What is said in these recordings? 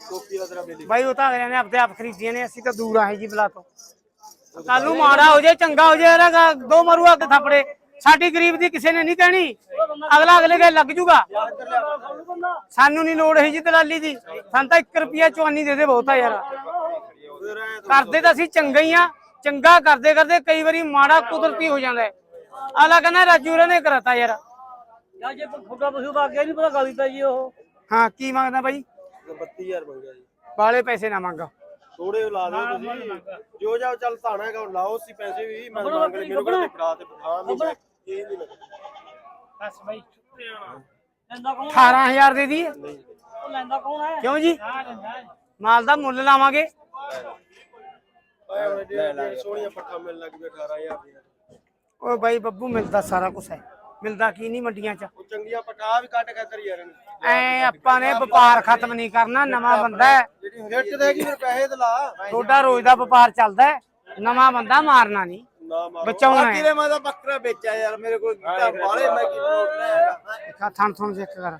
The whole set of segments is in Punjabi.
ਟੋਪੀ ਉਹ ਤਾਂ ਅਗਲਿਆਂ ਨੇ ਆਪਦੇ ਆਪ ਖਰੀਦੀਆਂ ਨੇ ਅਸੀਂ ਤਾਂ ਦੂਰ ਆਏ ਜੀ ਬਲਾ ਤੋਂ। ਕੱਲ ਨੂੰ ਮਾੜਾ ਹੋ ਜੇ ਚੰਗਾ ਹੋ ਜੇ ਇਹਦਾ ਦੋ ਮਰੂ ਅੱਗ ਥਾਪੜੇ। ਸਾਡੀ ਗਰੀਬ ਦੀ ਕਿਸੇ ਨੇ ਨਹੀਂ ਕਹਿਣੀ। ਅਗਲਾ ਅਗਲੇ ਦੇ ਲੱਗ ਜੂਗਾ। ਸਾਨੂੰ ਨਹੀਂ ਲੋੜ ਹੈ ਜੀ ਦਲਾਲੀ ਦੀ। ਸਾਨੂੰ ਤਾਂ 1 ਰੁਪਿਆ ਚਵਾਨੀ ਦੇ ਦੇ ਬਹੁਤ ਯਾਰ। ਕਰਦੇ ਤਾਂ ਅਸੀਂ ਚੰਗਾ ਹੀ ਆ। ਚੰਗਾ ਕਰਦੇ ਕਰਦੇ ਕਈ ਵਾਰੀ ਮਾੜਾ ਕੁਦਰਤੀ ਹੋ ਜਾਂਦਾ ਹੈ। ਅਗਲਾ ਕਹਿੰਦਾ ਰਾਜੂ ਰੇ ਨੇ ਕਰਤਾ ਯਾਰ। ਯਾ ਜੇ ਫੁੱਟਾ ਪਸ਼ੂ ਅੱਗੇ ਨਹੀਂ ਪਤਾ ਗਾਲੀ ਪੈ ਜੀ ਉਹ। ਹਾਂ ਕੀ ਮੰਗਦਾ ਬਾਈ? 32000 ਮੰਗਿਆ ਜੀ। ਬਾਲੇ ਪੈਸੇ ਨਾ ਮੰਗ। ਥੋੜੇ ਲਾ ਦਿਓ ਤੁਸੀਂ। ਜੋ ਜਾ ਚੱਲ ਧਾਣਾ ਉਹ ਲਾਓ ਸੀ ਪੈਸੇ ਵੀ ਮੈਂ ਮੰਗ ਲੈ ਮੈਨੂੰ ਕਿਹੜਾ ਫੜਾ ਤੇ ਹਾਂ ਨਹੀਂ ਇਹ ਨਹੀਂ ਲੱਗਦਾ। ਬਸ ਬਾਈ ਲੈਂਦਾ ਕੌਣ 18000 ਦੇ ਦੀ। ਉਹ ਲੈਂਦਾ ਕੌਣ ਹੈ? ਕਿਉਂ ਜੀ? ਮਾਲ ਦਾ ਮੁੱਲ ਲਾਵਾਂਗੇ। ਆਏ ਹੁਣ ਜੇ ਸੋਹਣੀਆਂ ਪੱਠਾ ਮਿਲਣ ਲੱਗ ਪਈ 18000 ਦੀਆਂ। ਓਏ ਬਾਈ ਬੱਬੂ ਮਿਲਦਾ ਸਾਰਾ ਕੁਝ ਹੈ। ਮਿਲਦਾ ਕੀ ਨਹੀਂ ਮੰਡੀਆਂ 'ਚ। ਉਹ ਚੰਗੀਆਂ ਪੱਠਾ ਵੀ ਕੱਟ ਕੱਟ ਯਾਰ ਐ ਆਪਾਂ ਨੇ ਵਪਾਰ ਖਤਮ ਨਹੀਂ ਕਰਨਾ ਨਵਾਂ ਬੰਦਾ ਹੈ। ਰੇਟ ਦੇਗੀ ਫਿਰ ਪੈਸੇ ਤੇ ਲਾ। ਤੁਹਾਡਾ ਰੋਜ਼ ਦਾ ਵਪਾਰ ਚੱਲਦਾ ਹੈ ਨਵਾਂ ਬੰਦਾ ਮਾਰਨਾ ਨਹੀਂ ਨਾ ਮਾਰ। ਬਚਾਉਣਾ ਹੈ। ਮੈਂ ਤਾਂ ਬੱਕਰਾ ਵੇਚਿਆ ਯਾਰ ਮੇਰੇ ਕੋਲ ਬਾਲੇ ਮੈਂ ਕੀ ਹੈਗਾ ਦੇਖਾ ਥਣ ਥਣ ਚੈੱਕ ਕਰ।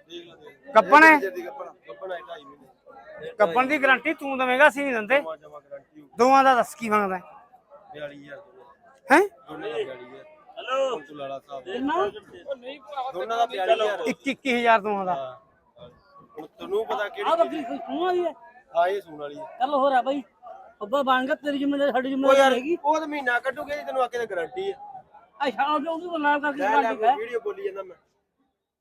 ਗੱਬਣ ਹੈ? ਗੱਪਣਾ ਗੱਪਣਾ ਮਹੀਨੇ। ਗੱਬਣ ਦੀ ਗਾਰੰਟੀ ਤੂੰ ਦੇਵੇਂਗਾ ਅਸੀਂ ਨਹੀਂ ਦਿੰਦੇ। ਜਮਾ ਜਮਾ ਗਾਰੰਟੀ ਦੋਵਾਂ ਦਾ ਦੱਸ ਕੀ ਮੰਗਦਾ 42000 ਹੈ। ਦੋਨਾਂ ਦਾ 42000 ਹੈਲੋ। ਤੂੰ ਲਾਲਾ ਸਾਹਿਬ ਉਹ ਨਹੀਂ ਦੋਨਾਂ ਦਾ 42000 ਇੱਕ 21000 ਦੋਵਾਂ ਦਾ। ਹੁਣ ਤੈਨੂੰ ਪਤਾ ਆ ਕਿਹੜੀ ਬੱਕਰੀ ਸੂਣ ਵਾਲੀ ਹੈ। ਆ ਇਹ ਸੂਣ ਵਾਲੀ ਹੈ। ਚੱਲ ਹੋ ਰਿਹਾ ਬਾਈ। ਅੱਬਾ ਬਣ ਗਿਆ ਤੇਰੀ ਜ਼ਿੰਮੇਵਾਰੀ ਸਾਡੀ ਉਹ ਜ਼ਿੰਮੇਵਾਰੀ ਯਾਰ ਹੈਗੀ। ਉਹ ਤਾਂ ਮਹੀਨਾ ਕੱਢੂਗੇ ਜੀ ਤੈਨੂੰ ਆਕੇ ਤੇ ਗਾਰੰਟੀ ਹੈ। ਆ ਸ਼ਾਮ ਨੂੰ ਉਹਨੂੰ ਨਾਮ ਕਰਕੇ ਲੈ ਲੈ ਗਾਂਢੀ ਹੈ। ਵੀਡੀਓ ਬੋਲੀ ਜਾਂਦਾ ਮੈਂ।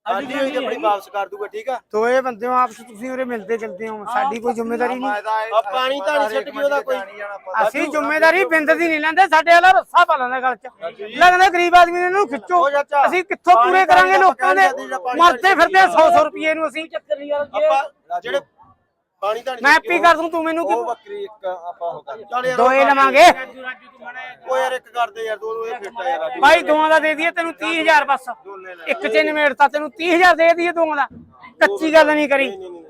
ਸਾਡੀ ਹੋਈ ਤੇ ਆਪਣੀ ਵਾਪਸ ਕਰ ਦੂਗਾ ਠੀਕ ਆ? ਦੋਏ ਬੰਦੇ ਹੋ ਆਪਸ ਤੁਸੀਂ ਉਰੇ ਮਿਲਦੇ ਚਲਦੇ ਹੋ ਸਾਡੀ ਕੋਈ ਜ਼ਿੰਮੇਵਾਰੀ ਨਹੀਂ। ਆ ਪਾਣੀ ਤਾਂ ਨਹੀਂ ਛੱਡ ਗਈ ਉਹਦਾ ਕੋਈ। ਅਸੀਂ ਜ਼ਿੰਮੇਵਾਰੀ ਬਿੰਦ ਦੀ ਨਹੀਂ ਲੈਂਦੇ ਸਾਡੇ ਵਾਲਾ ਰੱਸਾ ਪਾ ਲੈਂਦਾ ਗਲ 'ਚ। ਲੱਗਦਾ ਗਰੀਬ ਆਦਮੀ ਨੇ ਇਹਨੂੰ ਖਿੱਚੋ। ਉਹ ਚਾਚਾ, ਅਸੀਂ ਕਿੱਥੋਂ ਪੂਰੇ ਕਰਾਂਗੇ ਲੋਕਾਂ ਦੇ? ਮਰਦੇ ਫਿਰਦੇ 100 100 ਰੁਪਏ ਨੂੰ ਅਸੀਂ ਚੱਕਰ ਨਹੀਂ ਯਾਰ ਜੇ ਆਪਾਂ ਜਿਹੜੇ ਪਾਣੀ ਤਾਂ ਨਹੀਂ ਮੈਂ ਪੀ ਕਰ ਦੂੰ ਤੂੰ ਮੈਨੂੰ ਉਹ ਕੀ ਬੱਕਰੀ ਇੱਕ ਆਪਾਂ ਹੋ ਕਰ ਚੱਲ ਯਾਰ ਦੋਏ ਲਵਾਂਗੇ। ਉਹ ਯਾਰ ਇੱਕ ਕਰਦੇ ਯਾਰ ਦੋ ਇਹ ਫਿੱਟਾ ਯਾਰ ਰਾਜੂ। ਬਾਈ ਦੋਵਾਂ ਦਾ ਦੇ ਦਈਏ ਤੈਨੂੰ 30000 ਬਸ। ਇੱਕ ਚ ਨਿਮੇੜਤਾ ਤੈਨੂੰ 30000 ਦੇ ਦਈਏ ਦੋਵਾਂ ਦਾ। ਕੱਚੀ ਗੱਲ ਨਹੀਂ ਕਰੀ। ਨਹੀਂ ਨਹੀਂ ਨਹੀਂ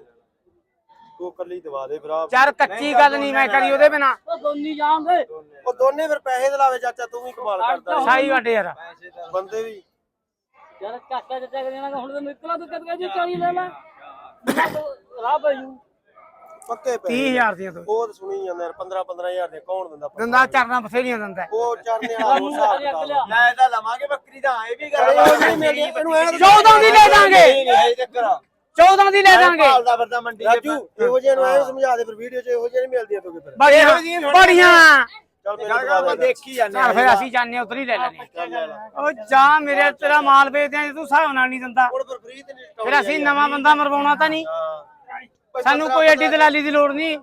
ਤੂੰ ਕੱਲੀ ਦਵਾ ਦੇ ਭਰਾ। ਯਾਰ ਕੱਚੀ ਗੱਲ ਨਹੀਂ ਮੈਂ ਕਰੀ ਉਹਦੇ ਬਿਨਾ। ਉਹ ਦੋਨੀ ਜਾਣਦੇ। ਉਹ ਦੋਨੇ ਫਿਰ ਪੈਸੇ ਤੇ ਲਾਵੇ ਚਾਚਾ ਤੂੰ ਵੀ ਕਮਾਲ ਕਰਦਾ। ਸਾਈ ਵੱਡੇ ਯਾਰ। ਬੰਦੇ ਵੀ। ਯਾਰ ਚਾਚਾ ਕਰੀ ਜਾਣਾ ਹੁਣ ਤੈਨੂੰ ਇਕਲਾ ਤੂੰ ਕਦ ਜੇ ਚਾਲੀ ਲੈ ਲੈ। ਰਾਹ ਪੈ ਜੂ ਪੱਕੇ ਪੈਸੇ 30000 ਦੀਆਂ ਦੋ। ਉਹ ਤਾਂ ਸੁਣੀ ਜਾਂਦੇ ਯਾਰ 15 15000 ਦੇ ਕੌਣ ਦਿੰਦਾ ਦੰਦਾ ਚਰਨਾ ਬਥੇਰੀਆਂ ਦਿੰਦਾ। ਹੈ। ਉਹ ਚਰਨੇ ਵਾਲਾ ਉਹ ਹਿਸਾਬ ਕਿਤਾਬ ਆ। ਲੈ ਤਾਂ ਲਵਾਂਗੇ ਬੱਕਰੀ ਦਾ ਇਹ ਵੀ ਕਰ ਉਹ ਨਹੀਂ ਮਿਲਦੀ ਇਹਨੂੰ ਐਂ ਤਾਂ- 14 ਦੀ ਲੈ ਦਾਂਗੇ। ਨਹੀਂ ਹੈ ਚੱਕਰ 14 ਦੀ ਲੈ ਦਾਂਗੇ। ਭਾਲਦਾ ਫਿਰਦਾ ਮੰਡੀ ਚ ਰਾਜੂ ਇਹੋ ਜਿਹੇ ਨੂੰ ਐਂ ਸਮਝਾ ਦੇ ਫਿਰ ਵੀਡੀਓ 'ਚ ਇਹੋ ਜਿਹੇ ਨਹੀਂ ਮਿਲਦੀਆਂ ਤੋਗੇ ਫਿਰ ਬੜੀਆਂ ਚੱਲ ਮੇਰੇ ਦੇਖੀ ਜਾਂਦੇ ਚੱਲ ਫਿਰ ਅਸੀਂ ਜਾਣੇ ਉਧਰ ਹੀ ਲੈ ਲੈਣੇ ਉਹ ਜਾ ਮੇਰੇ ਤੇਰਾ ਮਾਲ ਵੇਚਦੇ ਆ ਤੂੰ ਹਿਸਾਬ ਨਾਲ ਨਹੀਂ ਦਿੰਦਾ। ਹੁਣ ਫਿਰ ਫ੍ਰੀ ਤੇ ਨਹੀਂ ਫਿਰ ਅਸੀਂ ਨਵਾਂ ਬੰਦਾ ਮਰਵਾਉਣਾ ਤਾਂ ਨਹੀਂ। ਹਾਂ। ਸਾਨੂੰ ਕੋਈ ਐਡੀ ਦਲਾਲੀ ਦੀ ਲੋੜ ਨਹੀਂ।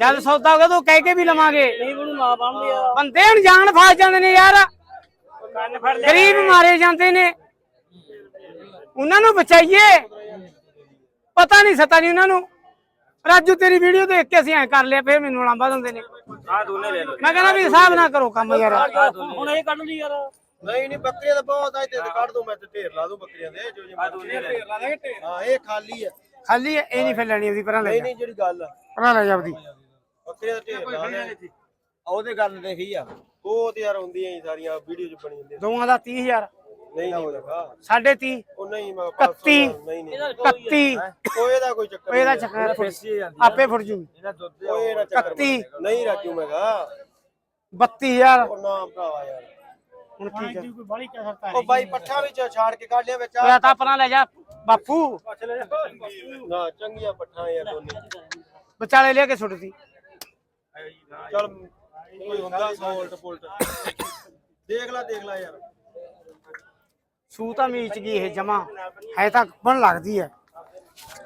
ਜਦ ਸੌਦਾ ਹੋਗਾ ਤੂੰ ਕਹਿ ਕੇ ਵੀ ਲਵਾਂਗੇ। ਨਹੀਂ ਉਹਨੂੰ ਨਾ ਬਣਦੇ ਆ। ਬੰਦੇ ਅਣਜਾਣ ਫਸ ਜਾਂਦੇ ਨੇ ਯਾਰ। ਗਰੀਬ ਮਾਰੇ ਜਾਂਦੇ ਨੇ। ਉਹਨਾਂ ਨੂੰ ਬਚਾਈਏ। ਪਤਾ ਨਹੀਂ ਸਤਾ ਨਹੀਂ ਉਹਨਾਂ ਨੂੰ। ਰਾਜੂ ਤੇਰੀ ਵੀਡੀਓ ਦੇਖ ਕੇ ਅਸੀਂ ਐ ਕਰ ਲਿਆ ਫਿਰ ਮੈਨੂੰ ਲਾਂਬਾ ਦਿੰਦੇ ਨੇ। ਆ ਦੋਨੇ ਲੈ ਲਓ। ਮੈਂ ਕਹਿੰਦਾ ਵੀ ਹਿਸਾਬ ਨਾ ਕਰੋ ਕੰਮ ਯਾਰ। ਹੁਣ ਇਹ ਕੱਢ ਲਈ ਯਾਰ। ਨਹੀਂ ਨਹੀਂ ਬੱਕਰੀਆਂ ਤਾਂ ਬਹੁਤ ਆ ਤੇ ਕੱਢ ਦੂੰ ਮੈਂ ਤੇ ਢੇਰ ਲਾ ਦੂੰ ਬੱਕਰੀਆਂ ਦੇ ਜੋ ਜੇ ਢੇਰ ਲਾ ਦਾਂਗੇ ਢੇਰ ਹਾਂ ਇਹ ਖਾਲੀ ਹੈ ਖਾਲੀ ਇਹ ਨਹੀਂ ਫਿਰ ਲੈਣੀ ਉਹਦੀ ਪਰਾਂ ਲੈ ਨਹੀਂ ਜਾ। ਨਹੀਂ ਜਿਹੜੀ ਗੱਲ ਆ। ਪਰਾਂ ਲੈ ਜਾ ਉਹਦੀ ਬੱਕਰੀਆਂ ਦਾ ਢੇਰ ਲਾ ਦੇ ਉਹਦੇ ਗੱਲ ਤੇ ਹੀ ਆ। ਉਹ ਤੇ ਯਾਰ ਹੁੰਦੀਆਂ ਹੀ ਸਾਰੀਆਂ ਵੀਡੀਓ 'ਚ ਬਣੀ ਹੁੰਦੀਆਂ। ਦੋਵਾਂ ਦਾ 30000 ਨਹੀਂ ਨਹੀਂ ਲਗਾ ਸਾਢੇ 30 ਉਹ ਨਹੀਂ ਮੈਂ ਇਕੱਤੀ। ਨਹੀਂ ਨਹੀਂ। 31 ਉਹ ਇਹਦਾ ਕੋਈ ਚੱਕਰ ਇਹਦਾ ਨਹੀਂ ਚੱਕਰ ਆਪੇ ਫੁੱਟ ਜੂ। ਉਹ ਇਹਦਾ ਚੱਕਰ 31 ਨਹੀਂ ਰਾਜੂ ਮੈਂ ਕਹਾ। 32000 ਉਹ ਨਾ ਭਰਾਵਾ ਯਾਰ। ਹੁਣ ਕੀ ਕਰ ਉਹ ਬਾਈ ਪੱਠਾ ਵਿੱਚ ਛਾੜ ਕੇ ਕੱਢ ਲਿਆ ਵਿੱਚ ਉਹ ਤਾਂ ਆਪਣਾ ਲੈ ਜਾ ਬਾਪੂ। ਨਾ ਚੰਗੀਆਂ ਪੱਠਾ ਯਾਰ ਦੋਨੇ। ਵਿਚਾਲੇ ਲਿਆ ਕੇ ਸੁੱਟਦੀ ਚਲ ਕੋਈ ਹੁੰਦਾ 100 ਉਲਟ ਪੁਲਟ ਦੇਖ ਲੈ ਦੇਖ ਲੈ ਯਾਰ। ਸੂ ਤਾਂ ਮੀਚ ਗਈ ਇਹ ਜਮਾ। ਹੈ ਤਾਂ ਬਣ ਲੱਗਦੀ ਹੈ।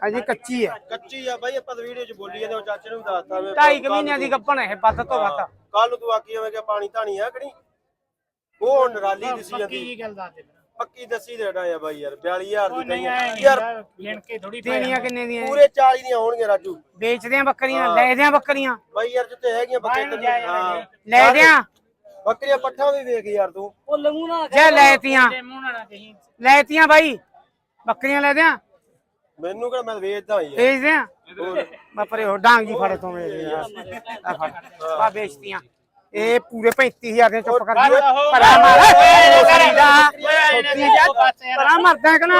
ਅਜੇ ਕੱਚੀ ਹੈ। ਕੱਚੀ ਆ ਬਾਈ ਆਪਾਂ ਤਾਂ ਵੀਡੀਓ 'ਚ ਬੋਲੀ ਜਾਂਦੇ ਉਹ ਚਾਚੇ ਨੂੰ ਵੀ ਦੱਸਤਾ ਢਾਈ ਕੁ ਮਹੀਨਿਆਂ ਦੀ ਗੱਪਣ ਹੈ ਵੱਧ ਤੋਂ ਵੱਧ। ਕੱਲ ਨੂੰ ਤੂੰ ਆਖੀ ਜਾਵੇਂ ਕਿ ਪਾਣੀ ਧਾਣੀ ਆ ਕਿਹੜੀ ਉਹ ਨਰਾਲੀ ਦਿਸੀ ਜਾਂਦੀ। ਗੱਲ ਦੱਸ ਦੇ ਪੱਕੀ ਦੱਸੀ ਦੇਣਾ ਆ ਬਾਈ ਯਾਰ 42000 ਦੀ ਕਹੀ ਯਾਰ ਲੈਣ ਕੇ ਥੋੜੀ ਦੇਣੀਆਂ ਕਿੰਨੇ ਦੀਆਂ ਪੂਰੇ 40 ਦੀਆਂ ਹੋਣਗੀਆਂ ਰਾਜੂ। ਵੇਚਦੇ ਆ ਬੱਕਰੀਆਂ ਲੈ ਦਿਆਂ ਬੱਕਰੀਆਂ। ਬਾਈ ਯਾਰ ਜਿੱਤੇ ਹੈਗੀਆਂ ਬੱਕਰੀਆਂ ਹਾਂ। ਲੈ ਦਿਆਂ ਬੱਕਰੀਆਂ ਪੱਠਾ ਵੀ ਵੇਖ ਯਾਰ ਤੂੰ। ਉਹ ਲੰਗੂ ਨਾ ਜੇ ਲੈਤੀਆਂ। ਲੈਤੀਆਂ ਬਾਈ। ਬੱਕਰੀਆਂ ਲੈ ਦਿਆਂ ਮੈਨੂੰ ਕਿਹੜਾ ਮੈਂ ਵੇਚਦਾ ਹੀ ਵੇਚ ਦਿਆਂ ਬਾਪਰੇ ਹੋ ਡਾਂਗ ਜੀ ਫੜੇ ਤੋਂ ਮੇਰੇ ਯਾਰ। ਆ ਫੜ ਆ ਵੇਚਤੀਆਂ। ਇਹ ਪੂਰੇ 35000 ਦੇ ਚੁੱਪ ਕਰ ਦਿਓ ਭਰਾ ਮਾਰ ਪਰਾ ਮਰਦਾ ਕਿ ਨਾ?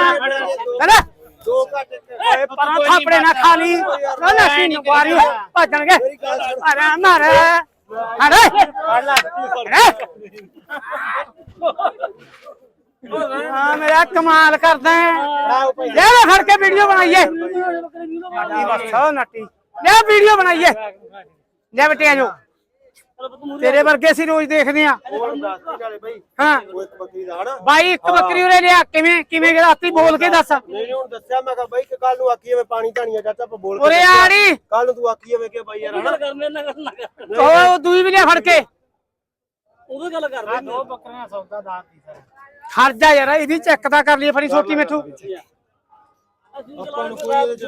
ਹੈਨਾ ਦੋ ਘੱਟ ਓਏ ਪਰਾਂ ਥਾਪੜੇ ਨਾ ਖਾ ਲਈ। ਨਾ ਸੀ ਨਵਾਰੀ ਭੱਜਣਗੇ। ਅਰੇ ਮਾਰੇ ਅਰੇ। ਹਾਂ ਮੇਰਾ ਕਮਾਲ ਕਰਦਾ ਲੈ ਫੜ ਕੇ ਵੀਡੀਓ ਬਣਾਈਏ। ਨੱਟੀ ਬਸ ਨੱਟੀ। ਲੈ ਵੀਡੀਓ ਬਣਾਈਏ। ਲੈ ਬਟਿਆ ਜੋ। ਤੇਰੇ ਵਰਗੇ ਅਸੀਂ ਰੋਜ਼ ਦੇਖਦੇ ਆ ਹੋਰ ਦੱਸ ਦੇ ਨਾਲੇ ਬਈ ਹਾਂ ਉਹ ਇੱਕ ਬੱਕਰੀ ਦਾ ਹਨਾ ਬਾਈ ਇੱਕ ਬੱਕਰੀ ਉਰੇ ਲਿਆ। ਕਿਵੇਂ ਕਿਵੇਂ ਰਾਤੀ ਬੋਲ ਕੇ ਦੱਸ। ਨਹੀਂ ਹੁਣ ਦੱਸਿਆ ਮੈਂ ਕਿਹਾ ਬਾਈ ਕਿ ਕੱਲ ਨੂੰ ਆਖੀ ਐਵੇਂ ਪਾਣੀ ਧਾਣੀਆਂ ਚਾਚਾ ਆਪਾਂ ਬੋਲ ਉਰੇ ਆੜੀ। ਕੱਲ ਨੂੰ ਤੂੰ ਆਖੀ ਐਵੇਂ ਕਿ ਬਾਈ ਯਾਰ ਹਨਾ? ਕਰ ਮੇਰੇ ਨਾਲ ਗੱਲ ਕਰ ਉਹ ਦੂਈ ਵੀ ਲਿਆ ਫੜ ਕੇ। ਉਹਦੇ ਗੱਲ ਕਰ ਰਹੇ ਦੋ ਬੱਕਰੀਆਂ ਸੌਦਾ ਦਾਤ ਦੀ ਸਰ। ਖੜ ਜਾ ਯਾਰ ਇਹਦੀ ਚੈੱਕ ਤਾਂ ਕਰ ਲਈ ਫੜੀ ਛੋਟੀ ਮਿੱਠੂ। ਆਪਾਂ ਨੂੰ ਕੋਈ ਇਹਦੇ ਚ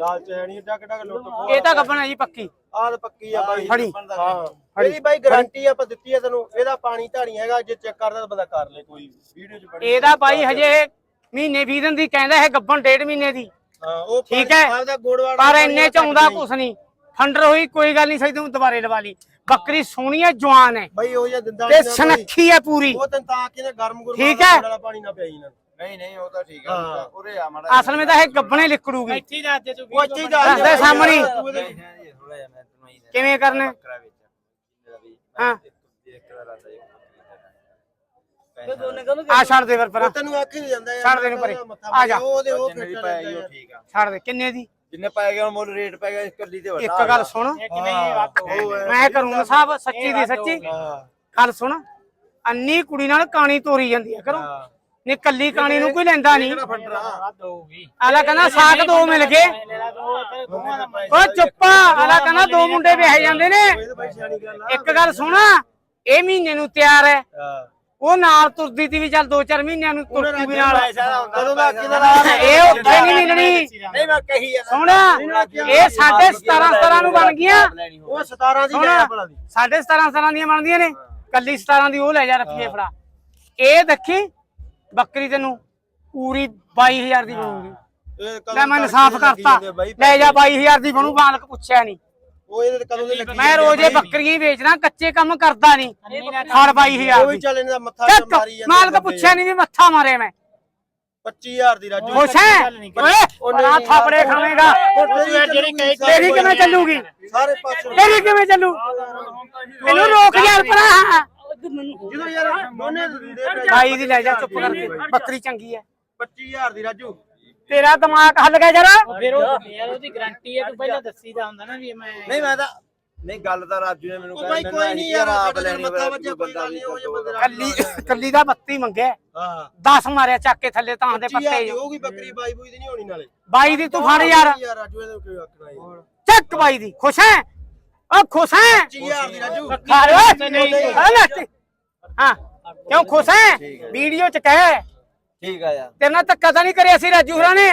ਲਾਲਚ ਹੈ ਨਹੀਂ ਏਡਾ ਕਿੱਡਾ ਲੁੱਟ ਖੋਹ ਇਹ ਤਾਂ ਗੱਬਣਾ ਜੀ ਪੱਕੀ। ਆਹ ਤਾਂ ਪੱਕੀ ਆ ਬਾਈ। ਫੜੀ। ਹਾਂ। ਇਹਦੀ ਬਾਈ ਗਾਰੰਟੀ ਆਪਾਂ ਦਿੱਤੀ ਹੈ ਤੈਨੂੰ। ਇਹਦਾ ਪਾਣੀ ਧਾਣੀ ਹੈਗਾ ਜੇ ਚੈੱਕ ਕਰਦਾ ਤਾਂ ਬੰਦਾ ਕਰ ਲੈ ਕੋਈ। ਵੀਡੀਓ ਚ ਬੜੀ ਇਹਦਾ ਬਾਈ ਹਜੇ ਮਹੀਨੇ 20 ਦਿਨ ਦੀ ਕਹਿੰਦਾ ਹੈ ਗੱਬਣ ਡੇਢ ਮਹੀਨੇ ਦੀ। ਹਾਂ ਉਹ ਠੀਕ ਹੈ। ਆਪਦਾ ਗੋੜਵਾੜ ਪਰ ਇੰਨੇ ਚ ਆਉਂਦਾ ਕੁਛ ਨਹੀਂ। ਫੰਡਰ ਹੋਈ ਕੋਈ ਗੱਲ ਨਹੀਂ ਸਹੀ ਤੂੰ ਦੁਬਾਰੇ ਲਵਾ ਲਈ। ਬੱਕਰੀ ਸੋਹਣੀ ਹੈ ਜਵਾਨ ਹੈ। ਬਾਈ ਉਹ ਜਿਹਾ ਦਿੰਦਾ ਤੇ ਨੀ ਨਾ ਕੋਈ। ਸਨੱਖੀ ਹੈ ਪੂਰੀ। ਉਹ ਤੈਨੂੰ ਤਾਂ ਕਿ ਨਾ ਗਰਮ ਗੁਰਮ ਠੀਕ ਹੈ। ਵਾਲਾ ਪਾਣੀ ਨਾ ਪਿਆਈ ਨਾ। ਨਹੀਂ ਨਹੀਂ ਉਹ ਤਾਂ ਠੀਕ ਹਾਂ। ਆ। ਉਰੇ ਆ ਮਾੜਾ ਅਸਲ ਵਿੱਚ ਤਾਂ ਇਹ ਗੱਬਣੇ ਲਿਕੜੂਗੀ। ਉਹ ਇੱਥੇ ਹੀ ਦੱਸ ਦੱਸ ਦੇ ਸਾਹਮਣੇ। ਥੋੜਾ ਜਿਹਾ ਮੈਂ ਤੈਨੂੰ ਹੀ ਕਿਵੇਂ ਕਰਨਾ? ਬੱਕਰਾ ਵਿੱਚ। ਹਾਂ। ਇੱਕ ਦਾ ਰਾਤਾ ਜੀ ਇਹ ਦੋਨੇ ਕਹਿੰਦੇ ਆ ਛੱਡ ਦੇ ਫਿਰ ਪਰਾਂ ਉਹ ਤੈਨੂੰ ਆਖੀ ਨਹੀਂ ਜਾਂਦਾ ਛੱਡ ਦੇ ਇਹਨੂੰ ਪਰੇ। ਮੱਥਾ ਆ ਜਾ। ਉਹਦੇ ਉਹ ਜਿੰਨੇ ਦੀ ਫਿੱਟ ਉਹ ਯਾਰ। ਠੀਕ ਆ। ਛੱਡ ਦੇ। ਕਿੰਨੇ ਦੀ? ਜਿੰਨੇ ਪਾਇਆ ਗਿਆ ਮੁੱਲ ਰੇਟ ਪੈ ਗਿਆ ਇਸ ਕੱਲੀ ਤੇ ਇੱਕ ਗੱਲ ਸੁਣ। ਮੈਂ ਕਰੂੰਗਾ ਸਾਹਿਬ ਸੱਚੀ ਦੀ ਸੱਚੀ। ਹਾਂ। ਗੱਲ ਸੁਣ। ਅੰਨੀ ਕੁੜੀ ਨਾਲ ਕਾਣੀ ਤੋਰੀ ਜਾਂਦੀ ਹੈ ਕਰੋ। ਨੇ ਕੱਲੀ ਕਾਣੀ ਨੂੰ ਕੋਈ ਲੈਂਦਾ ਨਹੀਂ ਆਲਾ ਕਹਿੰਦਾ ਸਾਕ ਦੋ ਮਿਲ ਗਏ। ਓ ਚੁੱਪਾ ਆਲਾ ਕਹਿੰਦਾ ਦੋ ਮੁੰਡੇ ਵਿਆਹੇ ਜਾਂਦੇ ਨੇ। ਇੱਕ ਗੱਲ ਸੁਣ ਇਹ ਮਹੀਨੇ ਨੂੰ ਤਿਆਰ ਹੈ ਹਾਂ। ਉਹ ਨਾਲ ਤੁਰਦੀ ਤੀ ਵੀ ਚੱਲ 2-4 ਮਹੀਨਿਆਂ ਨੂੰ ਤੁਰਦੀ ਵੀ ਨਾਲ। ਕਦੋਂ ਦਾ ਕਿਹਦਾ ਲਾ ਇਹ ਉੱਥੇ ਨਹੀਂ ਮਿਲਣੀ। ਨਹੀਂ ਮੈਂ ਕਹੀ ਜਾਂਦਾ। ਸੁਣ ਇਹ ਸਾਡੇ 17 17 ਨੂੰ ਬਣ ਗਈਆਂ। ਉਹ 17 ਦੀ ਲੈ ਭਲਾ ਦੀ। ਸਾਡੇ 17 17 ਦੀਆਂ ਬਣਦੀਆਂ ਨੇ। ਕੱਲੀ 17 ਦੀ ਉਹ ਲੈ ਜਾ ਰੁਪਏ ਫੜਾ। ਇਹ ਦੇਖੀ ਬੱਕਰੀ ਤੈਨੂੰ ਪੂਰੀ 22000 ਦੀ ਬਣੂਗੀ। ਲੈ ਮੈਂ ਇਨਸਾਫ ਕਰਤਾ। ਲੈ ਜਾ 22000 ਦੀ ਬਣੂ ਮਾਲਕ ਪੁੱਛਿਆ ਨਹੀਂ। ਉਹ ਇਹਦੇ ਕਦੋਂ ਦੇ ਲੱਗੀ ਮੈਂ ਰੋਜ਼ੇ। ਬੱਕਰੀਆਂ ਹੀ ਵੇਚਦਾ ਕੱਚੇ ਕੰਮ ਕਰਦਾ ਨਹੀਂ। ਫੜ 22000 ਉਹ ਵੀ ਚੱਲ ਇਹਨਾਂ ਦਾ ਮੱਥਾ ਚੱਕ ਮਾਰੀ ਜਾਂਦਾ ਮਾਲਕ ਪੁੱਛਿਆ ਨਹੀਂ ਵੀ ਮੱਥਾ ਮਾਰੇ ਮੈਂ। 25000 ਦੀ ਰਾਜੂ। ਖੁਸ਼ ਹੈ? ਓਏ ਬੜਾ ਥਾਪੜੇ ਖਾਵੇਂਗਾ। ਜਿਹੜੀ ਤੇਰੀ ਕਿਵੇਂ ਚੱਲੂਗੀ? ਸਾਰੇ ਪਾਸੇ। ਤੇਰੀ ਕਿਵੇਂ ਚੱਲੂ? ਮੈਨੂੰ ਰੋਕ ਯਾਰ ਜਦੋਂ ਯਾਰ ਦੇ ਬਾਈ ਦੀ ਲੈ ਜਾ ਚੁੱਪ ਕਰਕੇ ਬੱਕਰੀ ਚੰਗੀ ਹੈ 25000 ਦੀ ਰਾਜੂ। ਤੇਰਾ ਦਿਮਾਗ ਹੱਲ ਗਿਆ ਜਰਾ। ਫਿਰ ਉਹ ਯਾਰ ਉਹਦੀ ਗਾਰੰਟੀ ਹੈ ਤੂੰ ਪਹਿਲਾਂ ਦੱਸੀ ਦਾ ਹੁੰਦਾ ਨਾ ਵੀ ਮੈਂ ਨਹੀਂ ਮੈਂ ਤਾਂ ਨਹੀਂ ਗੱਲ ਤਾਂ ਰਾਜੂ ਨੇ ਮੈਨੂੰ ਉਹ ਬਾਈ ਕੋਈ ਨਹੀਂ ਯਾਰ ਆਪ ਲੈਣੀ ਮੱਥਾ ਵੱਜਿਆ ਕੋਈ ਗੱਲ ਨਹੀਂ ਉਹ ਜੇ ਬੰਦੇ ਕੱਲੀ ਕੱਲੀ ਦਾ 32 ਮੰਗਿਆ। ਹਾਂ। 10 ਮਾਰਿਆ ਚੱਕ ਕੇ ਥੱਲੇ ਤਾਂ ਦੇ 25000 ਪੱਤੇ ਦੀ ਹੋਊਗੀ ਬੱਕਰੀ ਬਾਈ ਬੂਈ ਦੀ ਨਹੀਂ ਹੋਣੀ ਨਾਲੇ। ਬਾਈ ਦੀ ਤੂੰ ਫੜ ਯਾਰ। ਯਾਰ ਰਾਜੂ ਇਹਦੇ ਕੋਈ ਆਖਣਾ ਯਾਰ ਚੱਕ ਬਾਈ ਦੀ ਖੁਸ਼ ਹੈ ਓ ਖੁਸ਼ ਹੈ? 25000 ਦੀ ਰਾਜੂ। ਖਾ ਓਏ ਆ ਲੈ ਤੇ। ਹਾਂ ਕਿਉਂ ਖੁਸ਼ ਹੈ? ਵੀਡੀਓ ਚ ਕਹਿ। ਠੀਕ ਆ ਯਾਰ। ਤੇਰੇ ਨਾਲ ਧੱਕਾ ਤਾਂ ਨਹੀਂ ਕਰਿਆ ਸੀ ਰਾਜੂ ਹਰਾਂ ਨੇ?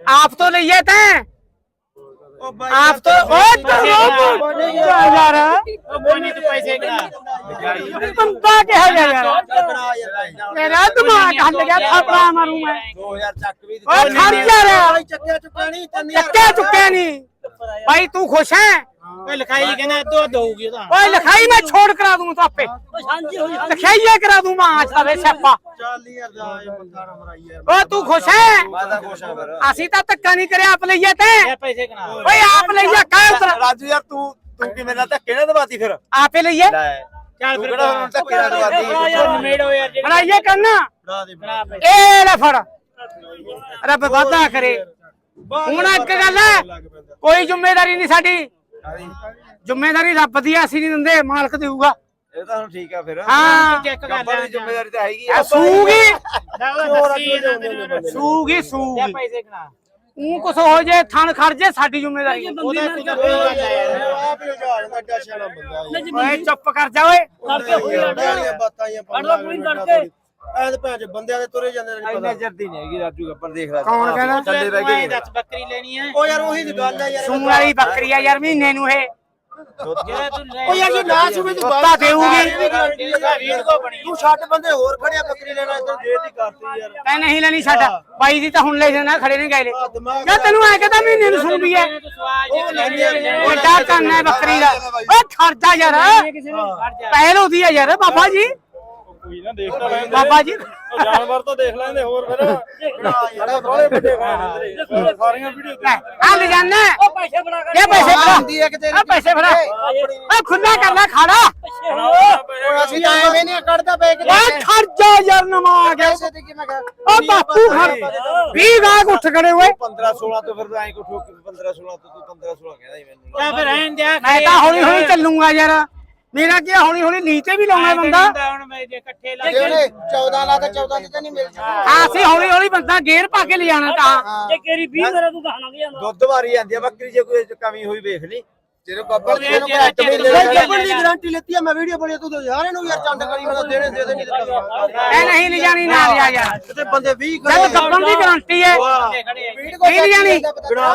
ਆਪ ਤੋਂ ਲਈਏ ਤੈਂ? ਉਹ ਬਾਈ ਆਪ ਤੋਂ ਓਏ ਤੂੰ ਯਾਰ। ਕੋਈ ਨਹੀਂ ਤੂੰ ਪੈਸੇ ਕਰਾ ਬੰਦਾ ਕਿਹਾ ਜਾ ਯਾਰ? ਬਣਾ ਯਾਰ ਮੇਰਾ ਦਿਮਾਗ ਹੱਲ ਗਿਆ ਥਾਪੜਾ ਮਾਰੂ ਮੈਂ। 2000 ਚੱਕ ਵੀ ਓਏ ਖੜ ਯਾਰ। ਬਾਈ ਚੱਕਿਆ ਚੁੱਕਿਆ ਨਹੀਂ 3000 ਚੱਕਿਆ ਚੁੱਕਿਆ ਨਹੀਂ। ਭਾਈ ਤੂੰ ਖੁਸ਼ ਹੈ? ਓਏ ਲਿਖਾਈ ਕਹਿੰਦਾ ਦੋ ਦਊਗੀ ਉਹਦਾ ਓਏ ਲਿਖਾਈ ਮੈਂ ਛੋੜ ਕਰਾ ਦੂੰ ਤੂੰ ਆਪੇ। ਸਾਂਝੀ ਹੋਈ ਲਿਖਾਈਏ ਕਰਾ ਦੂੰ ਮਾਂ ਚ ਤਵੇ ਸਿਆਪਾ। 40000 ਦਾ ਇਹ ਮੱਥਾ ਨਾ ਮਰਾਈ ਯਾਰ ਓਏ ਤੂੰ ਖੁਸ਼ ਹੈ ਮੈਂ ਤਾਂ ਖੁਸ਼ ਆ ਫਿਰ। ਅਸੀਂ ਤਾਂ ਧੱਕਾ ਨਹੀਂ ਕਰਿਆ ਆਪ ਲਈਏ ਤੇ। ਇਹ ਪੈਸੇ ਕਰਾ ਓਏ ਆਪ ਲਈਏ ਕਾਹ ਉਤਰ ਰਾਜੂ ਯਾਰ ਤੂੰ ਤੂੰ ਕਿਵੇਂ ਨਾਲ ਧੱਕੇ ਨਾ ਦਵਾਤੀ ਫਿਰ? ਆਪੇ ਲਈਏ। ਲੈ। ਚੱਲ ਤੂੰ ਫਿਰ ਕਿਹੜਾ ਹੁਣ ਧੱਕੇ ਨਾਲ ਦਵਾਤੀ? ਨਿਮੇੜੋ ਯਾਰ ਜਿਹੜੀ ਬਣਾਈਏ ਕਰਨਾ ਬਣਾ ਦੇ। ਬਣਾ ਪੈਸੇ ਇਹ ਲੈ ਫੜ। ਰੱਬ ਵਾਦਾ ਕਰੇ। ਹੁਣ ਇੱਕ ਗੱਲ ਹੈ ਕੋਈ ਜ਼ਿੰਮੇਵਾਰੀ ਨਹੀਂ ਸਾਡੀ। ਜ਼ਿੰਮੇਵਾਰੀ ਰੱਬ ਦੀ ਆ, ਅਸੀਂ ਨਹੀਂ ਦਿੰਦੇ ਮਾਲਕ ਦੇਊਗਾ। ਇਹ ਤਾਂ ਹੁਣ ਠੀਕ ਆ ਫਿਰ। ਹਾਂ। ਚੈੱਕ ਕਰ ਗੱਬਰ ਦੀ ਲੈ ਜ਼ਿੰਮੇਵਾਰੀ ਤਾਂ ਹੈਗੀ ਆ। ਆ ਸੂਗੀ। ਦੱਸੀ ਇਹਨਾਂ ਮੈਨੂੰ ਸੂਗੀ ਜਾਂ ਸੂਗੀ। ਪੈਸੇ ਕਰਾ ਉਹ ਕੁਛ ਹੋ ਜੇ ਥਣ ਖੜ ਜੇ ਸਾਡੀ ਜ਼ਿੰਮੇਵਾਰੀ ਉਹਦਾ ਗੱਲ ਆ ਯਾਰ ਆਪ ਹੀ ਉਜਾੜ ਦਾ ਸਿਆਣਾ ਬੰਦਾ ਹੈ ਓਏ ਚੁੱਪ ਕਰ ਜਾ ਓਏ। ਵਾਲੀਆਂ ਬਾਤਾਂ ਹੀ ਕਰਕੇ। ਐ ਤੇ ਭੈਣ ਚ ਬੰਦਿਆਂ ਦੇ ਤੁਰੇ ਜਾਂਦੇ ਨੇ ਇੰਨੇ ਪਤਾ। ਜਰਦੀ ਨਹੀਂ ਹੈਗੀ ਰਾਜੂ ਗੱਬਰ ਦੇਖ ਲੈ ਕੌਣ ਕਹਿੰਦਾ? ਚੱਲੇ ਬਹਿ ਤੂੰ ਐਂ ਗਏ ਦੱਸ ਬੱਕਰੀ ਲੈਣੀ ਹੈ ਉਹ ਯਾਰ ਉਹੀ ਦੀ ਗੱਲ ਹੈ ਯਾਰ। ਸੂਣ ਵਾਲੀ ਬੱਕਰੀ ਆ ਯਾਰ ਮਹੀਨੇ ਨੂੰ ਇਹ। ਜਿਹੜਾ ਤੂੰ ਲੈ ਉਹ ਯਾਰ ਜੇ ਨਾ ਸੁਵੇ ਤੂੰ ਕੁੱਤਾ ਦੇਊਗੀ। ਵੀਡੀਓ ਬਣੀ ਤੂੰ ਛੱਡ ਬੰਦੇ ਹੋਰ ਖੜਿਆ ਬੱਕਰੀ ਲੈਣਾ ਇੱਧਰ ਦੇਤੀ ਕਰਤੀ ਯਾਰ। ਤੈ ਨਹੀਂ ਲੈਣੀ ਛੱਡ ਬਾਈ ਦੀ ਤਾਂ ਹੁਣ ਲੈ ਜਾਣਾ ਖੜੇ ਨੇ ਗਏ ਆ ਦਿਮਾਗ ਜਾਂ ਤੈਨੂੰ ਐ ਕਹਦਾ ਮਹੀਨੇ ਨੂੰ ਸੁਣਦੀ ਐ। ਤੂੰ ਸਵਾਲ ਜੇ ਵੱਡਾ ਕੰਨ ਹੈ ਬੱਕਰੀ ਦਾ। ਖਰਚਾ ਯਾਰ। ਕਿਸੇ ਨੂੰ ਫੜ ਜਾ। ਪਹਿਲ ਉਹਦੀ ਹੈ ਯਾਰ ਬਾਬਾ ਜੀ। ਕੋਈ ਨਾ ਦੇਖ ਤਾਂ ਲੈਂਦੇ ਬਾਬਾ ਜੀ। ਉਹ ਜਾਨਵਰ ਤਾਂ ਦੇਖ ਲੈਂਦੇ ਹੋਰ ਫਿਰ। ਬੜੇ ਵੱਡੇ ਫੈਨ ਸਾਰੀਆਂ ਵੀਡੀਓ ਲੈ ਆ ਲੈ ਜਾਣਾ ਉਹ ਪੈਸੇ ਬਣਾ ਕਰ ਇਹ ਪੈਸੇ ਫੜਾ। ਆ ਪੈਸੇ ਫੜਾ। ਆ ਖੁੱਲਾ ਕਰ ਲੈ ਖਾੜਾ ਅਸੀਂ ਤਾਂ ਐਵੇਂ ਨਹੀਂ ਕੱਢਦਾ ਪਏ ਓਏ ਖਰਚਾ ਯਾਰ ਨਵਾਂ ਆ ਗਿਆ। ਪੈਸੇ ਤੇ ਕਿਵੇਂ ਕਰ ਓ ਬਾਪੂ ਖੜ। 20 ਗਾਹਕ ਉੱਠ ਖੜੇ ਓਏ 15 16 ਤੋਂ ਫਿਰ ਐਂ ਕੋ ਠੋਕ 15 16 ਤੋਂ ਤੂੰ 15 16 ਕਹਿੰਦਾ ਸੀ ਮੈਨੂੰ। ਤਾਂ ਫਿਰ ਰਹਿਣ ਦਿਆ ਮੈਂ ਤਾਂ ਹੌਲੀ ਹੌਲੀ ਚੱਲੂਗਾ ਯਾਰ। ਮੇਰਾ ਕੀ ਹੌਲੀ ਹੌਲੀ ਨੀਚੇ ਵੀ ਲਾਉਣਾ ਬੰਦਾ। ਹੁਣ ਮੈਂ ਜੇ ਇਕੱਠੇ ਲਾ ਜੇ ਉਹਨੇ 14 ਲਾ ਤਾਂ 14 ਦੀ ਤਾਂ ਨਹੀਂ ਮਿਲ ਜਾਣਾ ਹਾਂ। ਅਸੀਂ ਹੌਲੀ ਹੌਲੀ ਬੰਦਾ ਗੇਅਰ ਪਾ ਕੇ ਲਿਜਾਣਾ ਤਾਂ। ਜੇ ਕੇਰੀ 20 ਮੇਰਾ ਤੂੰ ਕਹਾਣਾ ਕੀ ਜਾਂਦਾ। ਦੁੱਧ ਵਾਰੀ ਜਾਂਦੀ ਆ ਬੱਕਰੀ ਜੇ ਕੋਈ ਕਮੀ ਹੋਈ ਵੇਖ ਲਈ। ਜਿਹੜੇ ਬੱਬਰ ਉਹਦੇ ਜਿਹੜਾ ਚਿਰ ਬੱਬਰ ਦੀ ਗਾਰੰਟੀ ਲੈਤੀ ਹੈ ਮੈਂ ਵੀਡੀਓ ਬਣੀ ਤੂੰ ਯਾਰ ਇਹਨੂੰ ਯਾਰ ਚੰਡ ਕਰੀ ਮੈਂ ਦੇਣੇ ਦੇ ਦੇ ਨਹੀਂ ਦਿੱਤਾ ਇਹ ਨਹੀਂ ਲਿਜਾਣੀ ਨਾ ਲਿਆ ਯਾਰ ਕਿਤੇ ਬੰਦੇ 20 ਜਦ ਗੱਪਣ ਦੀ ਗਾਰੰਟੀ ਹੈ ਖੜੇ ਖੜੇ ਨਹੀਂ ਲਿਜਾਣੀ ਬਣਾ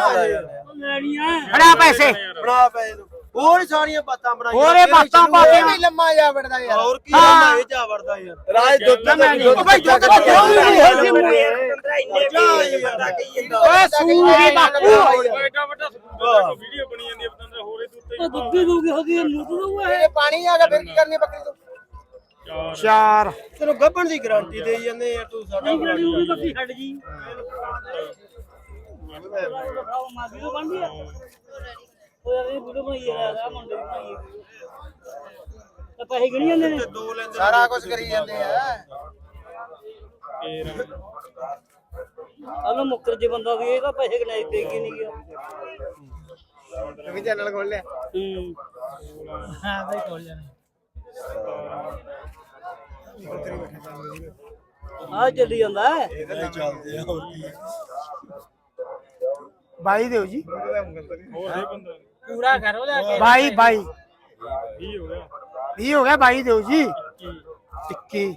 ਪੈਸੇ। ਬਣਾ ਪਏ ਹੋਰ ਸਾਰੀਆਂ ਬਾਤਾਂ ਬਣਾਈਆਂ। ਹੋਰ ਇਹ ਬਾਤਾਂ। ਇਹ ਵੀ ਲੰਮਾ ਜਾ ਵੜਦਾ ਯਾਰ। ਹੋਰ ਕੀ। ਲੰਮਾ ਇਹ ਜਾ ਵੜਦਾ ਯਾਰ ਰਾਜ ਦੁੱਧ ਤਾਂ ਮੈਂ ਉਹ ਭਾਈ ਦੁੱਧ ਤਾਂ ਦਿਓ ਵੀ ਨਹੀਂ ਹੈ ਜੀ ਮੂੰਹ। ਓਏ ਸੂਰੀ ਬਾਪੂ ਐਡਾ ਵੱਡਾ ਵੀਡੀਓ ਬਣੀ ਜਾਂਦੀ ਹੈ ਪਤੰਦਰ ਹੋਰ ਇਹ ਉੱਤੇ ਉਹ ਦੁੱਧੀ ਦੂਗੀ ਉਹਦੀ ਮੂਤ ਦੂਗਾ ਇਹ। ਪਾਣੀ ਆ ਗਿਆ ਫਿਰ ਕੀ ਕਰਨੀ ਬੱਕਰੀ ਤੋਂ? ਚਾਰ। ਤੈਨੂੰ ਗੱਭਣ ਦੀ ਗਾਰੰਟੀ ਦੇਈ ਜਾਂਦੇ ਯਾਰ ਤੂੰ ਸਾਡਾ ਨਹੀਂ ਜਿਹੜੀ ਉਹਦੀ ਬੱਕੀ ਛੱਡ ਜੀ। ਮਾਂ ਵੀਡੀਓ ਬਣਦੀ ਆ ਉਹ ਯਾਰ ਇਹ ਵੀਡੀਓ ਬਣਾਈ ਯਾਰ ਆ ਮੁੰਡੇ ਦੀ ਬਣਾਈ ਤਾਂ ਪੈਸੇ ਗਿਣੀ ਜਾਂਦੇ ਨੇ? ਦੋ ਲੈਂਦੇ ਸਾਰਾ ਕੁਝ ਕਰੀ ਜਾਂਦੇ ਆ। ਹਲੋ ਮੁੱਕਰ ਜੇ ਬੰਦਾ ਵੀ ਇਹਦਾ ਪੈਸੇ ਗਿਣਾਈ ਦੇ ਕੇ ਨਹੀਂ ਗਿਆ। ਵੀ ਚੈਨਲ ਖੋਲ ਲਿਆ। ਹੂੰ। ਹਾਂ ਬਈ ਕੋਲ ਜਾਣੇ ਆ ਚੱਲੀ ਜਾਂਦਾ ਹੈ। ਚੱਲਦੇ ਆ ਹੋਰ ਕੀ। ਬਾਈ ਦਿਓ ਜੀ। ਪੂਰਾ ਕਰੋ ਲੈ ਕੇ ਬਾਈ ਬਾਈ। 20 ਹੋ ਗਿਆ। 20 ਹੋ ਗਿਆ ਬਾਈ ਦਿਓ ਜੀ। 21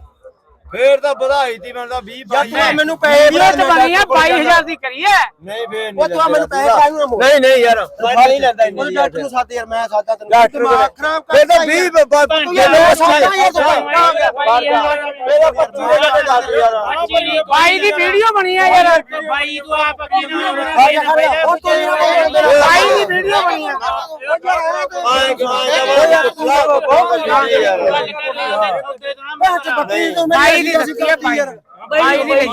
ਫੇਰ ਤਾਂ ਵਧਾਈ ਤੀ ਮੈਨੂੰ ਤਾਂ 20 ਯਾਰ ਤੂੰ ਮੈਨੂੰ ਪੈਸੇ ਵੀਡੀਓ ਚ ਬਣੀ ਆ 22000 ਦੀ ਕਰੀਏ ਨਹੀਂ ਫੇਰ ਉਹ ਤੂੰ ਮੈਨੂੰ ਪੈਸੇ ਪਾਈ ਨੂੰ ਮੋੜ ਨਹੀਂ ਨਹੀਂ ਯਾਰ ਮੈਂ ਨਹੀਂ ਲੈਂਦਾ ਇੰਨੀ ਉਹ ਡਾਕਟਰ ਨੂੰ ਸੱਦ ਯਾਰ ਮੈਂ ਸਾਦਾ ਤੈਨੂੰ ਦਿਮਾਗ ਖਰਾਬ ਕਰ ਫੇਰ ਤਾਂ 20 ਤੂੰ ਯਾਰ ਮੈਂ ਸਾਦਾ ਯਾਰ ਤੂੰ ਮੇਰਾ 25 ਦੇ ਕੇ ਦੱਸ ਯਾਰ ਬਾਈ ਦੀ ਵੀਡੀਓ ਬਣੀ ਆ ਯਾਰ ਬਾਈ ਤੂੰ ਆਪ ਅੱਗੇ ਨਾ ਹੁਣ ਤੂੰ ਮੇਰਾ ਬਾਈ ਦੀ ਵੀਡੀਓ ਬਣੀ ਆ ਆਏ ਕਿ ਮੈਂ ਬਹੁਤ ਕੁਝ ਕਰੀ ਯਾਰ ਬੱਕਰੀ ਤੋਂ ਬਾਈ ਦੀ ਦੱਸੀ ਆ ਬਾਈ ਬਾਈ ਦੀ ਲਈ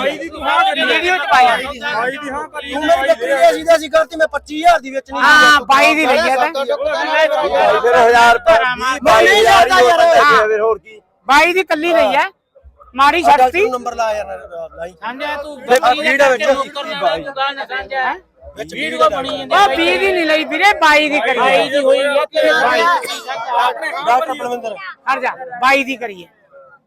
ਵੀਡੀਓ ਚ ਪਾਈ ਭਾਈ ਦੀ ਹਾਂ ਕਰੀ ਤੂੰ ਮੇਰੀ ਬੱਕਰੀ ਦੇ ਅਸੀਂ ਤਾਂ ਅਸੀਂ ਕਰਤੀ ਮੈਂ 25000 ਦੀ ਵੇਚਣੀ ਹਾਂ ਬਾਈ ਦੀ ਲਈ ਆ ਤਾਂ ਫਿਰ 1000 ਰੁਪਏ ਨਹੀਂ ਜਾਂਦਾ ਯਾਰ। ਫਿਰ ਹੋਰ ਕੀ ਬਾਈ ਦੀ ਕੱਲੀ ਲਈ ਆ ਮਾੜੀ ਛੱਡਤੀ ਨੰਬਰ ਲਾ ਯਾਰ ਲਾਈ ਸਾਂਝਾ ਤੂੰ ਵੀਡੀਓ ਵਿੱਚ ਬਾਈ ਤੂੰ ਸਾਂਝਾ ਵੀਡੀਓ ਬਣੀ ਜਾਂਦੀ ਉਹ 20 ਦੀ ਨਹੀਂ ਲਈ ਵੀਰੇ ਬਾਈ ਦੀ ਕਰੀ ਬਾਈ ਦੀ ਹੋਈ ਆ ਤੇਰੇ ਬਾਈ ਡਾਕਟਰ ਪ੍ਰਵਿੰਦਰ ਹਟ ਜਾ ਬਾਈ ਦੀ ਕਰੀਏ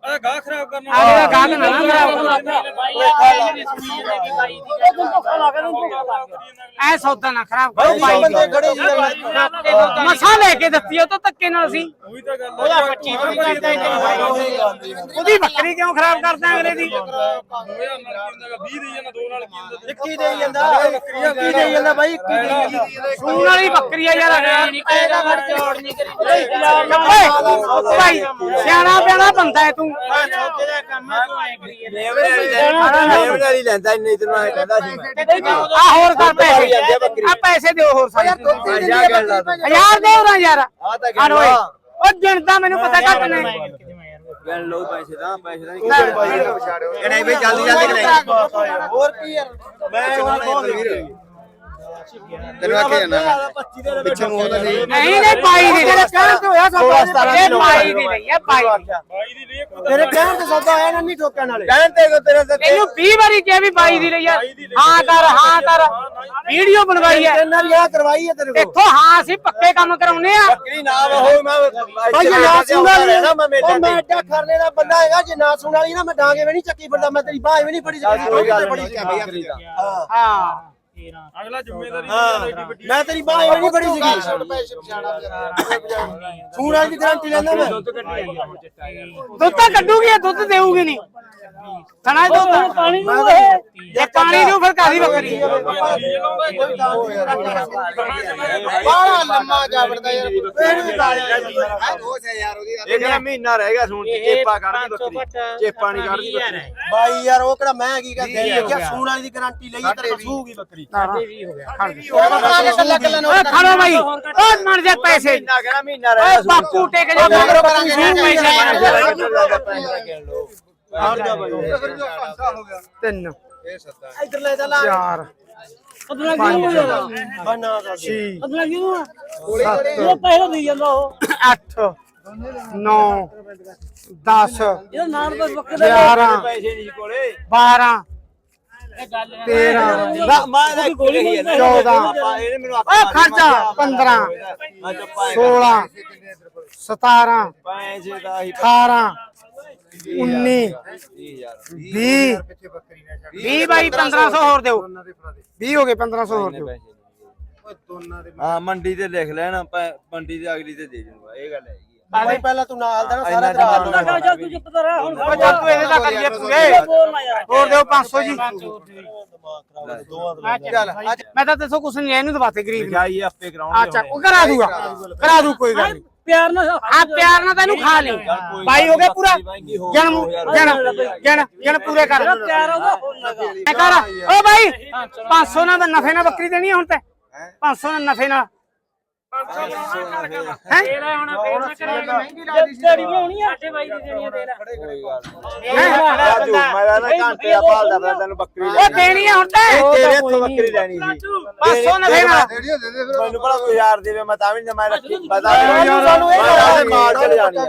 ਅਰੇ ਗਾਹ ਖਰਾਬ ਕਰਨਾ ਆ ਜਿਹੜਾ ਗਾਹਕ ਨਾ ਨਾ ਖਰਾਬ ਬਾਈ ਆ ਜਿਹੜੀ ਸੁਣੀ ਜਾਂਦੀ ਕਿ ਬਾਈ ਦੀ ਤੂੰ ਧੋਖਾ ਲਾ ਕੇ ਤੂੰ ਧੋਖਾ ਲਾ ਕੇ ਐ ਸੌਦਾ ਨਾ ਖਰਾਬ ਕਰੋ ਬਾਈ ਬੰਦੇ ਦੀ ਖੜੇ ਸੀ ਮਸਾ ਲੈ ਕੇ ਦਿੱਤੀ ਉਹ ਤਾਂ ਧੱਕੇ ਨਾਲ ਅਸੀਂ। ਉਹੀ ਤਾਂ ਗੱਲ ਉਹਦਾ 25 ਤੋਂ ਕਰਦਾ ਹੀ ਉਹਦੀ ਬੱਕਰੀ ਕਿਉਂ ਖਰਾਬ ਕਰਦਾ ਅਗਲੇ ਦੀ? 20 ਦੇ ਜਾਂਦਾ ਦੋ ਨਾਲ ਕੀ ਹੁੰਦਾ 21 ਦੇ ਜਾਂਦਾ। 21 ਦੇ ਜਾਂਦਾ ਬਾਈ 21 ਦੇ ਜਾਂਦਾ। ਸੂਣ ਵਾਲੀ ਬੱਕਰੀ ਆ ਯਾਰ। ਨਹੀਂ ਪੈਦਾ ਵੜ ਚੌੜ ਨਹੀਂ ਕਰੀ। ਓਏ ਭਾਈ ਸਿਆਣਾ ਪਿਆਣਾ ਬੰਦਾ ਹੈ ਤੂੰ। ਸੌਦੇ ਦਾ ਕੰਮ ਹੈ ਤੂੰ ਐ ਕਰੀ ਨੇਵੜੀ ਲੈਂਦਾ ਇੰਨੇ ਤੈਨੂੰ ਐ ਕਹਿੰਦਾ ਸੀ ਮੈਂ। ਆ ਹੋਰ ਕਰ ਪੈਸੇ। ਆ ਪੈਸੇ ਦਿਓ ਹੋਰ ਸਾਰੇ ਹਜ਼ਾਰ ਦਿਓ ਨਾ ਯਾਰ। ਆ ਤਾਂ ਓਏ। ਉਹ ਗਿਣਦਾ ਮੈਨੂੰ ਪਤਾ ਘੱਟ ਨੇ ਗੱਲ ਲੋ ਪੈਸੇ ਦਾ ਪੈਸੇ ਦਾ ਨਹੀਂ। ਨਹੀਂ ਬਈ ਜਲਦੀ ਜਲਦੀ ਹੋਰ ਕੀ ਯਾਰ। ਮੈਂ ਹੁਣ ਬਹੁਤ ਵੀਰ ਤੈਨੂੰ ਆਖਿਆ ਜਾਣਾ ਪਿੱਛੇ ਮੂੰਹ ਤਾਂ ਨਹੀਂ। ਨਹੀਂ ਨਹੀਂ ਬਾਈ ਦੀ ਤੇਰੇ ਕਹਿਣ ਤੇ ਹੋਇਆ ਸਭ ਇਹ ਬਾਈ ਦੀ ਨਹੀਂ ਹੈ ਬਾਈ ਦੀ ਤੇਰੇ ਕਹਿਣ ਤੇ ਸੌਦਾ ਆਇਆ ਨਾ ਨਹੀਂ ਠੋਕਣ ਵਾਲੇ ਕਹਿਣ ਤੇ ਕੋ ਤੇਰੇ ਤੇ ਇਹਨੂੰ 20 ਵਾਰੀ ਕਿਹਾ ਵੀ ਬਾਈ ਦੀ ਲਈ ਯਾਰ ਹਾਂ ਕਰ ਹਾਂ ਕਰ। ਵੀਡੀਓ ਬਣਵਾਈ ਹੈ ਇਹਨਾਂ ਦੀ ਆ ਕਰਵਾਈ ਹੈ ਤੇਰੇ ਕੋਲ। ਇੱਥੋਂ ਹਾਂ ਅਸੀਂ ਪੱਕੇ ਕੰਮ ਕਰਾਉਨੇ ਆ। ਬੱਕਰੀ ਨਾ ਹੋ ਮੈਂ ਭਾਈ ਜੇ ਨਾ ਸੁਣ ਵਾਲੀ ਨਾ ਮੈਂ ਮੇਟਾ ਮੈਂ ਐਡਾ ਖਰਨੇ ਦਾ ਬੰਦਾ ਹੈਗਾ ਜੇ ਨਾ ਸੁਣ ਵਾਲੀ ਨਾ ਮੈਂ ਡਾਂਗੇ ਵੀ ਨਹੀਂ ਚੱਕੀ ਫਿਰਦਾ ਮੈਂ ਤੇਰੀ ਬਾਹ ਵੀ ਨਹੀਂ ਫੜੀ ਬੜੀ ਹਾਂ। ਹਾਂ। ਅਗਲਾ ਜ਼ਿੰਮੇਵਾਰੀ ਮੈਂ ਤੇਰੀ ਬਾਹ ਨਹੀਂ ਫੜੀ ਸੀਗੀ ਸੁਣ ਵਾਲੀ ਦੀ ਗਾਰੰਟੀ ਲੈਂਦਾ ਮੈਂ। ਦੁੱਧ ਤਾਂ ਕੱਢੂਗੀ ਇਹ ਦੁੱਧ ਦੇਊਗੀ ਨਹੀਂ? ਥਣਾ ਦੁੱਧ ਪਾਣੀ ਨੂੰ ਇਹ ਜੇ ਪਾਣੀ ਦਿਓ ਫਿਰ ਕਾਦੀ ਬੱਕਰੀ ਬਾਹਲਾ ਲੰਮਾ ਜਾਵੜਦਾ ਯਾਰ। ਫੇਰ ਵੀ ਇਹ ਕਹਿੰਦਾ ਮਹੀਨਾ ਰਹਿ ਗਿਆ ਸੁਣ ਇਹ ਚੇਪਾ ਕੱਢਦੀ 500 ਬੱਕਰੀ। ਘੱਟ ਚੇਪਾ ਨਹੀਂ ਕੱਢਦੀ ਵੀਹ ਹਜ਼ਾਰ ਬੱਕਰੀ। ਹੈ। ਬਾਈ ਯਾਰ ਉਹ ਕਿਹੜਾ ਮੈਂ ਕੀ ਕਹਿੰਦੇ ਦੇਖਿਆ ਸੂਣ ਵਾਲੀ ਦੀ ਗਾਰੰਟੀ ਲਈ ਤੇਰੇ ਸੂਗੀ ਬੱਕਰੀ। 17 ਓਏ ਖੜੋ ਬਾਈ। ਓ ਮਰ ਜਾ ਪੈਸੇ। ਮਹੀਨਾ ਕਹਿਣਾ ਮਹੀਨਾ ਓਏ ਰਹਿ ਬਾਪੂ ਟਿਕ ਜਾ ਮਗਰੋਂ ਪੈਸੇ। ਹਟ ਜਾ। ਬਾਈ। ਤਿੰਨ। ਇੱਧਰ ਲੈ ਚੱਲ ਚਾਰ। ਪਤਲਾ ਕਿਉਂ ਹੋ ਜਾਂਦਾ ਬਾ ਨਾ ਕਰ ਛੇ। ਪਤਲਾ ਕਿਉਂ ਆ ਸੱਤ। ਉਹ ਪੈਸੇ ਦੇ ਜਾਂਦਾ ਉਹ। ਅੱਠ। ਨੌ। 10 ਇਹਦਾ ਨਾਮ ਬਸ ਬੱਕੇ ਦਾ 11 ਪੈਸੇ ਨਹੀਂ ਕੋਲੇ। 12 ਇਹ ਗੱਲ 13 ਨਾ ਮੈਂ ਤਾਂ ਗੋਲੀ ਹੀ ਹੈ ਚੌਦਾਂ। ਇਹਨੇ ਮੈਨੂੰ ਓਏ ਖਰਚਾ 15 ਅੱਜ ਪਾਏ 16 17 ਪੈਸੇ ਦਾ ਹੀ 18 19 30000 20 20 ਬਾਈ 1500 ਹੋਰ ਦਿਓ। 20 ਹੋ ਗਏ 1500 ਹੋਰ ਦਿਓ। ਹਾਂ ਮੰਡੀ ਤੇ ਲਿਖ ਲੈਣਾ ਮੰਡੀ ਤੇ ਅਗਲੀ ਤੇ ਦੇ ਦੂੰਗਾ ਇਹ ਗੱਲ ਹੈਗੀ। ਬਾਈ ਪਹਿਲਾਂ ਤੂੰ ਨਾਲ ਦੇਣਾ ਇੰਨਾ ਸਾਰਾ ਤੇਰਾ ਤੂੰ ਤਾਂ ਕਹਿ ਜਾ ਤੂੰ ਚੁੱਪ ਕਰ ਰਿਹਾ ਹੁਣ ਓ ਚੱਲ ਤੂੰ ਇਹਦੇ ਦਾ ਕਰੀਏ ਪੂਰੇ। ਹੋਰ ਦਿਓ 500 ਜੀ। ਮੈਂ ਤਾਂ ਦੱਸੋ ਕੁਛ ਨਹੀਂ ਇਹਨੂੰ ਦਵਾਤੇ ਗਰੀਬ ਨੂੰ। ਜਾਈ ਆਪੇ ਕਰਾਉਣਗੇ ਅੱਛਾ ਉਹ ਕਰਾ ਦੂਗਾ ਕਰਾ ਦੂ ਕੋਈ ਗੱਲ ਨਹੀਂ। ਪਿਆਰ ਨਾਲ ਆ ਪਿਆਰ ਨਾਲ ਤੈਨੂੰ ਖਾ ਲਈ ਬਾਈ ਹੋ ਗਿਆ? ਪੂਰਾ ਜਨ ਜਨ ਜਨ ਜਨ ਪੂਰੇ ਕਰ। ਪਿਆਰ ਉਹਦਾ ਹੁਣ ਕਰ। ਓ ਬਾਈ 500 ਨਾਲ ਤਾਂ ਨਫੇ ਨਾਲ ਬੱਕਰੀ ਦੇਣੀ ਹੁਣ ਤੇ। 500 ਨਾਲ ਨਫੇ ਨਾਲ। ਹੈ? ਤੇਰਾ ਹੁਣ ਫੇਰ ਮੈਂ ਕਰਾਂਗਾ ਮਹਿੰਗੀ ਡੈਡੀ ਬਣਾਉਣੀ ਆ। ਸਾਡੇ ਬਾਈ ਦੀ ਦੇਣੀ ਆ ਤੇਰਾ ਕੋਈ ਗੱਲ ਨਹੀਂ। ਰਾਜੂ ਮੈਂ ਨਾ ਘੰਟੇ ਦਾ ਭਾਲਦਾ ਪਿਆ ਤੈਨੂੰ ਬੱਕਰੀ ਉਹ ਦੇਣੀ ਆ ਹੁਣ ਤੇ। ਤੇਰੇ ਹੱਥੋਂ ਬੱਕਰੀ ਲੈਣੀ ਸੀ। 500 ਨਫੇ ਨਾਲ ਮੈਨੂੰ ਬੜਾ ਕੋਈ ਯਾਰ ਦੇਵੇ ਮੈਂ ਤਾਂ ਵੀ ਨਹੀਂ ਮੈਂ ਰੱਖੀ ਪਤਾ ਸਾਨੂੰ ਸਾਨੂੰ ਇਹ ਮੈਂ ਮਾਰ ਚਲ ਜਾਣੀ ਆ।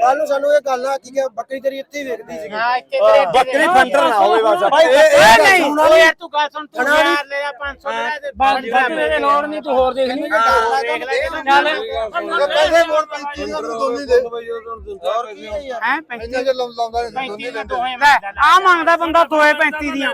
ਕੱਲ ਨੂੰ ਸਾਨੂੰ ਇਹ ਗੱਲ ਆ ਕਿ ਕਿ ਬੱਕਰੀ ਤੇਰੀ ਇੱਥੇ ਹੀ ਵੇਖਦੀ ਸੀ ਹਾਂ ਇੱਥੇ ਤੇਰੇ ਬੱਕਰੀ ਫੰਟਰ ਨਾ ਹੋਵੇ ਬਸ। ਬਾਈ, ਇਹ- ਨਹੀਂ। ਤੂੰ ਗੱਲ ਸੁਣ ਤੂੰ ਨੀ। ਯਾਰ ਲੈ ਜਾ 500 ਲੈ ਦੇ ਲੋੜ ਨਹੀਂ ਤੂੰ ਹੋਰ ਦੇਖ ਲਈ। ਚੱਲ। ਪੈਸੇ ਮੋੜ 35 ਦਾ ਦੋਨੀ ਦੇ। ਹੈ? 35 ਇੰਨੇ ਜੇ ਲਾਉਂਦਾ 35 ਦਾ ਦੋਹੇ ਲੈ ਆ ਮੰਗਦਾ ਬੰਦਾ ਦੋਏ 35 ਦੀਆਂ।